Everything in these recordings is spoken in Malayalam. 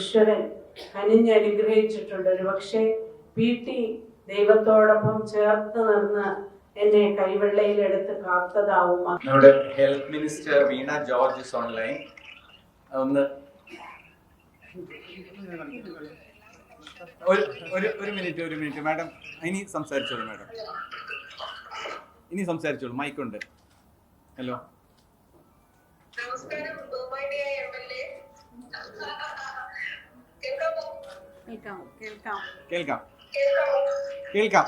ഈശ്വരൻ കനിഞ്ഞനുഗ്രഹിച്ചിട്ടുണ്ട് ഒരു പക്ഷേ പി ടി ദൈവത്തോടൊപ്പം ചേർത്ത് നിന്ന് എന്നെ കൈവെള്ളയിലെടുത്ത് കാത്തതാവും. നമ്മുടെ health minister Veena George online. ഒന്ന് ഒരു ഒരു ഒരു മിനിറ്റ് ഒരു മിനിറ്റ്. മാഡം ഇനി സംസാരിച്ചോളൂ മാഡം. ഇനി സംസാരിച്ചോളൂ. മൈക്കുണ്ട്. ഹലോ. നമസ്കാരം ബഹുമാനിയായ എം എൽ എ കേൾക്കാമോ കേൾക്കാം കേൾക്കാം. കേൾക്കാം.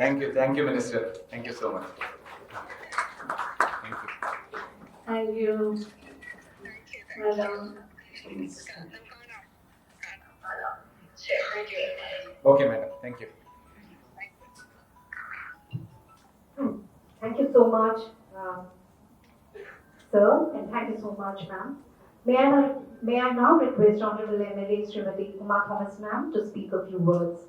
Thank you. Thank you, Minister. Thank you so much. Thank you. Thank you, Madam. Okay, Madam. Thank you. Hmm. Thank you so much, uh, sir, and thank you so much, ma'am. May I, may I now request Honorable MLA Srimati Uma Thomas, ma'am, to speak a few words.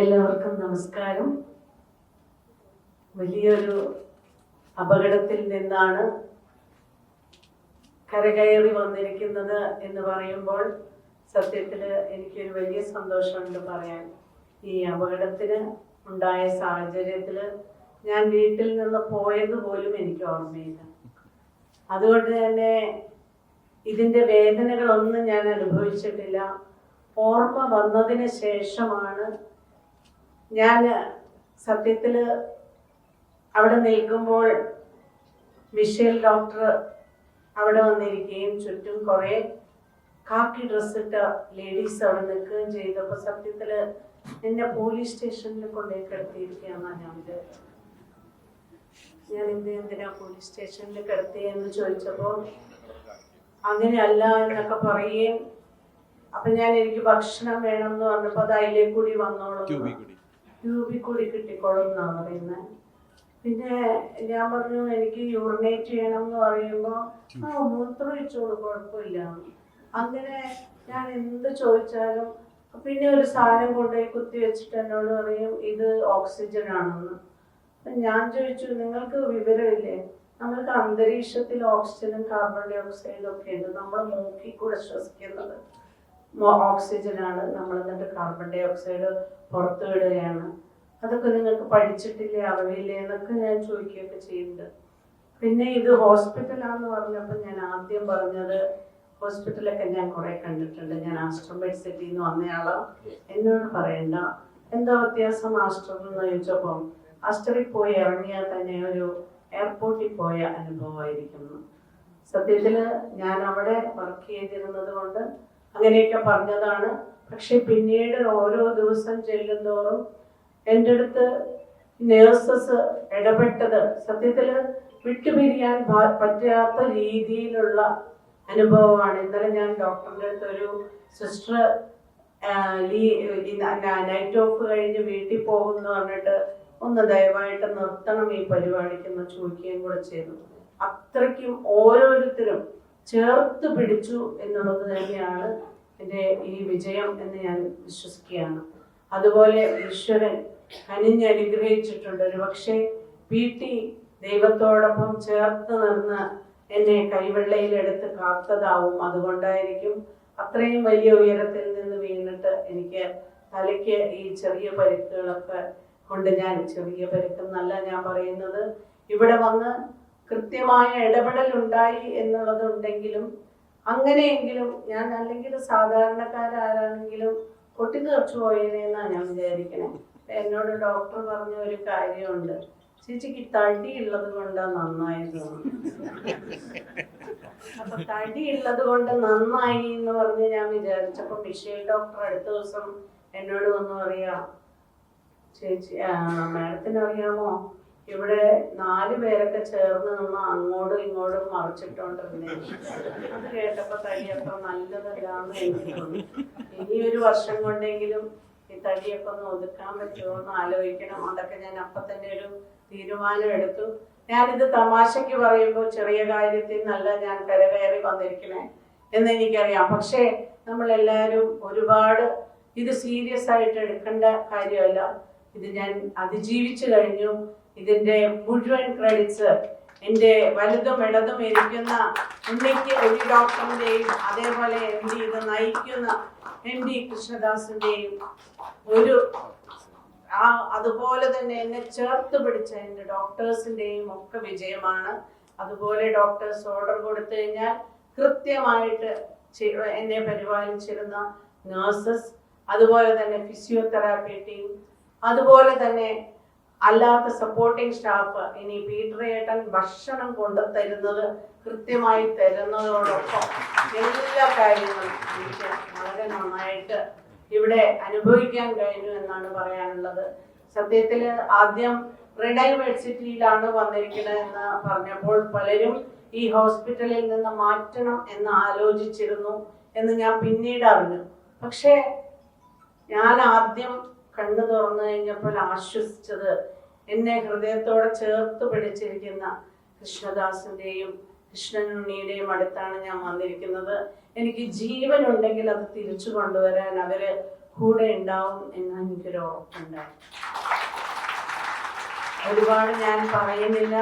എല്ലാവർക്കും നമസ്കാരം. വലിയൊരു അപകടത്തിൽ നിന്നാണ് കരകയറി വന്നിരിക്കുന്നത് എന്ന് പറയുമ്പോൾ സത്യത്തിൽ എനിക്കൊരു വലിയ സന്തോഷമുണ്ട് പറയാൻ. ഈ അപകടത്തിന് ഉണ്ടായ സാഹചര്യത്തിൽ ഞാൻ വീട്ടിൽ നിന്ന് പോയെന്ന് പോലും എനിക്ക് ഓർമ്മയില്ല. അതുകൊണ്ട് തന്നെ ഇതിന്റെ വേദനകളൊന്നും ഞാൻ അനുഭവിച്ചിട്ടില്ല. ഓർമ്മ വന്നതിന് ശേഷമാണ് ഞാൻ സത്യത്തിൽ അവിടെ നിൽക്കുമ്പോൾ മിഷേൽ ഡോക്ടർ അവിടെ വന്നിരിക്കുകയും ചുറ്റും കുറേ കാക്കി ഡ്രസ്സിട്ട ലേഡീസ് അവിടെ നിൽക്കുകയും ചെയ്തപ്പോൾ സത്യത്തിൽ എന്നെ പോലീസ് സ്റ്റേഷനിൽ കൊണ്ടുപോയി കിടത്തിയിരിക്കുകയാണ് ഞാൻ ഞാൻ എന്ത് എന്തിനാ പോലീസ് സ്റ്റേഷനിൽ കിടത്തിയെന്ന് ചോദിച്ചപ്പോൾ അങ്ങനെയല്ല എന്നൊക്കെ പറയുകയും അപ്പൊ ഞാൻ എനിക്ക് ഭക്ഷണം എന്ന് പറഞ്ഞപ്പോ അത് അതിലേക്കൂടി കൂടി വന്നോളും. ട്യൂബിൽ കൂടി കിട്ടിക്കോളും എന്നാണ് പറയുന്നത്. പിന്നെ ഞാൻ പറഞ്ഞു എനിക്ക് യൂറിനേറ്റ് ചെയ്യണം എന്ന് പറയുമ്പോൾ ആ മൂത്രം ഒഴിച്ചോളൂ കുഴപ്പമില്ല. അങ്ങനെ ഞാൻ എന്ത് ചോദിച്ചാലും പിന്നെ ഒരു സാധനം കൊണ്ടുപോയി കുത്തി വെച്ചിട്ട് എന്നോട് പറയും ഇത് ഓക്സിജൻ ആണെന്ന്. ഞാൻ ചോദിച്ചു നിങ്ങൾക്ക് വിവരമില്ലേ? നമ്മൾക്ക് അന്തരീക്ഷത്തിൽ ഓക്സിജനും കാർബൺ ഡൈ ഓക്സൈഡും ഒക്കെ ഉണ്ട്. നമ്മൾ മൂക്കിൽ കൂടെ ശ്വസിക്കുന്നത്. ഓക്സിജൻ ആണ് നമ്മൾ എന്നിട്ട് കാർബൺ ഡൈ ഓക്സൈഡ് പുറത്തു വിടുകയാണ്. അതൊക്കെ നിങ്ങൾക്ക് പഠിച്ചിട്ടില്ലേ അറിവില്ലേ എന്നൊക്കെ ഞാൻ ചോദിക്കുകയൊക്കെ ചെയ്യുന്നുണ്ട്. പിന്നെ ഇത് ഹോസ്പിറ്റലാന്ന് പറഞ്ഞപ്പോൾ ഞാൻ ആദ്യം പറഞ്ഞത് ഹോസ്പിറ്റലൊക്കെ ഞാൻ കുറെ കണ്ടിട്ടുണ്ട്. ഞാൻ ആസ്റ്റർ മെഡിസിറ്റിയിൽ നിന്ന് വന്നയാളാ. എന്നോട് പറയണ്ട. എന്താ വ്യത്യാസം ആസ്റ്റർ എന്ന് ചോദിച്ചപ്പം ആസ്റ്ററിൽ പോയി ഇറങ്ങിയാൽ തന്നെ ഒരു എയർപോർട്ടിൽ പോയ അനുഭവമായിരിക്കുന്നു. സത്യത്തിൽ ഞാൻ അവിടെ വർക്ക് ചെയ്തിരുന്നത് കൊണ്ട് അങ്ങനെയൊക്കെ പറഞ്ഞതാണ്. പക്ഷെ പിന്നീട് ഓരോ ദിവസം ചെല്ലുന്തോറും എന്റെ അടുത്ത് നേഴ്സസ് ഇടപെട്ടത് സത്യത്തിൽ വിട്ടുപിരിയാൻ പറ്റാത്ത രീതിയിലുള്ള അനുഭവമാണ്. ഇന്നലെ ഞാൻ ഡോക്ടറിന്റെ അടുത്ത് ഒരു സിസ്റ്റർ നൈറ്റ് ഓഫ് കഴിഞ്ഞ് വീട്ടിൽ പോകുമെന്ന് പറഞ്ഞിട്ട് ഒന്ന് ദയവായിട്ട് നിർത്തണം ഈ പരിപാടിക്കെന്ന് ചോദിക്കുകയും കൂടെ ചെയ്തു. അത്രയ്ക്കും ഓരോരുത്തരും ചേർത്ത് പിടിച്ചു എന്നുള്ളത് തന്നെയാണ് എന്റെ ഈ വിജയം എന്ന് ഞാൻ വിശ്വസിക്കുകയാണ്. അതുപോലെ ഈശ്വരൻ കനിഞ്ഞനുഗ്രഹിച്ചിട്ടുണ്ട് ഒരു പക്ഷേ പി. ടി. ദൈവത്തോടൊപ്പം ചേർത്ത് നിന്ന് എന്നെ കൈവെള്ളയിലെടുത്ത് കാത്തതാവും. അതുകൊണ്ടായിരിക്കും അത്രയും വലിയ ഉയരത്തിൽ നിന്ന് വീണിട്ട് എനിക്ക് തലയ്ക്ക് ഈ ചെറിയ പരുക്കുകളൊക്കെ കൊണ്ട് ഞാൻ ചെറിയ പരുക്കെന്നല്ല ഞാൻ പറയുന്നത് ഇവിടെ വന്ന് കൃത്യമായ ഇടപെടൽ ഉണ്ടായി എന്നുള്ളതുണ്ടെങ്കിലും അങ്ങനെയെങ്കിലും ഞാൻ അല്ലെങ്കിൽ സാധാരണക്കാരാരാണെങ്കിലും പൊട്ടിത്തെറിച്ചു പോയതെന്നാണ് ഞാൻ വിചാരിക്കണേ. എന്നോട് ഡോക്ടർ പറഞ്ഞ ഒരു കാര്യമുണ്ട്. ചേച്ചിക്ക് തടി ഉള്ളത് കൊണ്ടാ നന്നായി അപ്പൊ തടി ഉള്ളത് കൊണ്ട് നന്നായി എന്ന് പറഞ്ഞ് ഞാൻ വിചാരിച്ചപ്പോ മിഷേൽ ഡോക്ടർ അടുത്ത ദിവസം എന്നോട് വന്ന് പറയാ ചേച്ചി മാഡത്തിന് അറിയാമോ? ഇവിടെ നാല് പേരൊക്കെ ചേർന്ന് നമ്മൾ അങ്ങോട്ടും ഇങ്ങോട്ടും മറിച്ചിട്ടോണ്ടിരുന്നേ അത് കേട്ടപ്പോ തടി അത്ര നല്ലതല്ലാന്ന് ഇനി ഒരു വർഷം കൊണ്ടെങ്കിലും ഈ തടിയൊക്കെ ഒന്ന് ഒതുക്കാൻ പറ്റുമോ എന്ന് ആലോചിക്കണം. അതൊക്കെ ഞാൻ അപ്പൊ തന്നെ ഒരു തീരുമാനം എടുത്തു. ഞാനിത് തമാശയ്ക്ക് പറയുമ്പോൾ ചെറിയ കാര്യത്തിൽ നല്ല ഞാൻ കരകയറി വന്നിരിക്കണേ എന്ന് എനിക്കറിയാം. പക്ഷേ നമ്മളെല്ലാവരും ഒരുപാട് ഇത് സീരിയസ് ആയിട്ട് എടുക്കേണ്ട കാര്യമല്ല. ഇത് ഞാൻ അതിജീവിച്ചു കഴിഞ്ഞു. ഇതിന്റെ മുഴുവൻ ക്രെഡിറ്റ്സ് എന്റെ വലുതും ഇടതും ഇരിക്കുന്ന ഉണ്ണിക്ക് ഒരു ഡോക്ടറിന്റെയും അതേപോലെ എം ഡി ഇത് നയിക്കുന്ന എം ഡി കൃഷ്ണദാസിന്റെയും ഒരു ആ അതുപോലെ തന്നെ എന്നെ ചേർത്ത് പിടിച്ച എന്റെ ഡോക്ടേഴ്സിന്റെയും ഒക്കെ വിജയമാണ്. അതുപോലെ ഡോക്ടേഴ്സ് ഓർഡർ കൊടുത്തു കഴിഞ്ഞാൽ കൃത്യമായിട്ട് എന്നെ പരിപാലിച്ചിരുന്ന നഴ്സസ് അതുപോലെ തന്നെ ഫിസിയോതെറാപ്പി ടീം അതുപോലെ തന്നെ അല്ലാത്ത സപ്പോർട്ടിംഗ് സ്റ്റാഫ് ഇനി പീട്ടറേട്ടൻ ഭക്ഷണം കൊണ്ടു തരുന്നത് കൃത്യമായി തരുന്നതോടൊപ്പം എല്ലാ കാര്യങ്ങളും എനിക്ക് വളരെ നന്നായിട്ട് ഇവിടെ അനുഭവിക്കാൻ കഴിഞ്ഞു എന്നാണ് പറയാനുള്ളത്. സത്യത്തിൽ ആദ്യം റിഡൈ യൂണിവേഴ്സിറ്റിയിലാണ് വന്നിരിക്കുന്നത് എന്ന് പറഞ്ഞപ്പോൾ പലരും ഈ ഹോസ്പിറ്റലിൽ നിന്ന് മാറ്റണം എന്ന് ആലോചിച്ചിരുന്നു എന്ന് ഞാൻ പിന്നീട് അറിഞ്ഞു. പക്ഷേ ഞാൻ ആദ്യം കണ്ണു തുറന്നു കഴിഞ്ഞപ്പോൾ ആശ്വസിച്ചത് എന്നെ ഹൃദയത്തോടെ ചേർത്ത് പിടിച്ചിരിക്കുന്ന കൃഷ്ണദാസിന്റെയും കൃഷ്ണനുണ്ണിയുടെയും അടുത്താണ് ഞാൻ വന്നിരിക്കുന്നത്. എനിക്ക് ജീവൻ ഉണ്ടെങ്കിൽ അത് തിരിച്ചു കൊണ്ടുവരാൻ അവർ കൂടെ ഉണ്ടാവും എന്ന് എനിക്കൊരു ഉറപ്പുണ്ടായി ഒരുപാട് ഞാൻ പറയുന്നില്ല.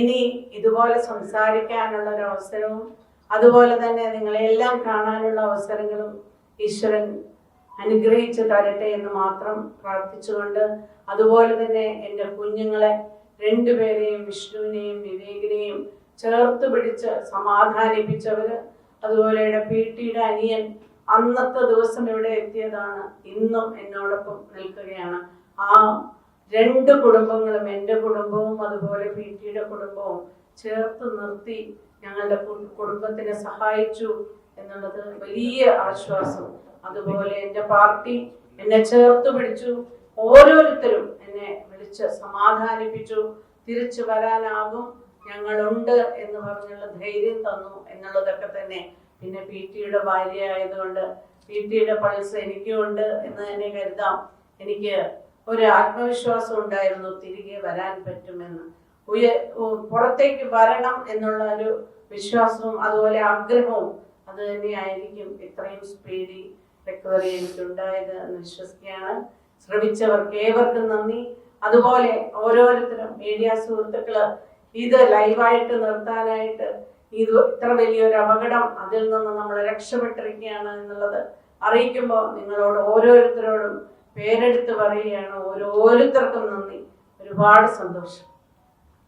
ഇനി ഇതുപോലെ സംസാരിക്കാനുള്ള ഒരു അവസരവും അതുപോലെ തന്നെ നിങ്ങളെല്ലാം കാണാനുള്ള അവസരങ്ങളും ഈശ്വരൻ അനുഗ്രഹിച്ചു തരട്ടെ എന്ന് മാത്രം പ്രാർത്ഥിച്ചുകൊണ്ട് അതുപോലെ തന്നെ എന്റെ കുഞ്ഞുങ്ങളെ രണ്ടുപേരെയും വിഷ്ണുവിനെയും വിവേകിനെയും ചേർത്ത് പിടിച്ച് സമാധാനിപ്പിച്ചവര് അതുപോലെ പി ടിയുടെ അനിയൻ അന്നത്തെ ദിവസം ഇവിടെ എത്തിയതാണ് ഇന്നും എന്നോടൊപ്പം നിൽക്കുകയാണ്. ആ രണ്ട് കുടുംബങ്ങളും എന്റെ കുടുംബവും അതുപോലെ പി ടിയുടെ കുടുംബവും ചേർത്ത് നിർത്തി ഞങ്ങളുടെ കുടുംബത്തിനെ സഹായിച്ചു എന്നുള്ളത് വലിയ ആശ്വാസം. അതുപോലെ എന്റെ പാർട്ടി എന്നെ ചേർത്ത് പിടിച്ചു. ഓരോരുത്തരും എന്നെ വിളിച്ച് സമാധാനിപ്പിച്ചു. തിരിച്ചു വരാനാകും. ഞങ്ങളുണ്ട് എന്ന് പറഞ്ഞുള്ള ധൈര്യം തന്നു എന്നുള്ളതൊക്കെ തന്നെ. പിന്നെ പി ടിയുടെ ഭാര്യ ആയതുകൊണ്ട് പി ടിയുടെ പൾസ് എനിക്കും ഉണ്ട് എന്ന് തന്നെ കരുതാം. എനിക്ക് ഒരു ആത്മവിശ്വാസം ഉണ്ടായിരുന്നു തിരികെ വരാൻ പറ്റുമെന്ന്. ഉയ പുറത്തേക്ക് വരണം എന്നുള്ള ഒരു വിശ്വാസവും അതുപോലെ ആഗ്രഹവും അത് തന്നെയായിരിക്കും ഇത്രയും സ്പീഡി. റിക്കവറി എനിക്കുണ്ടായത് എന്ന് വിശ്വസിക്കുകയാണ്. ശ്രമിച്ചവർക്ക് ഏവർക്കും നന്ദി. അതുപോലെ ഓരോരുത്തരും മീഡിയ സുഹൃത്തുക്കൾ ഇത് ലൈവായിട്ട് നിർത്താനായിട്ട് ഇത് ഇത്ര വലിയൊരു അപകടം അതിൽ നിന്ന് നമ്മൾ രക്ഷപ്പെട്ടിരിക്കുകയാണ് എന്നുള്ളത് അറിയിക്കുമ്പോൾ നിങ്ങളോട് ഓരോരുത്തരോടും പേരെടുത്ത് പറയുകയാണ്. ഓരോരുത്തർക്കും നന്ദി. ഒരുപാട് സന്തോഷം.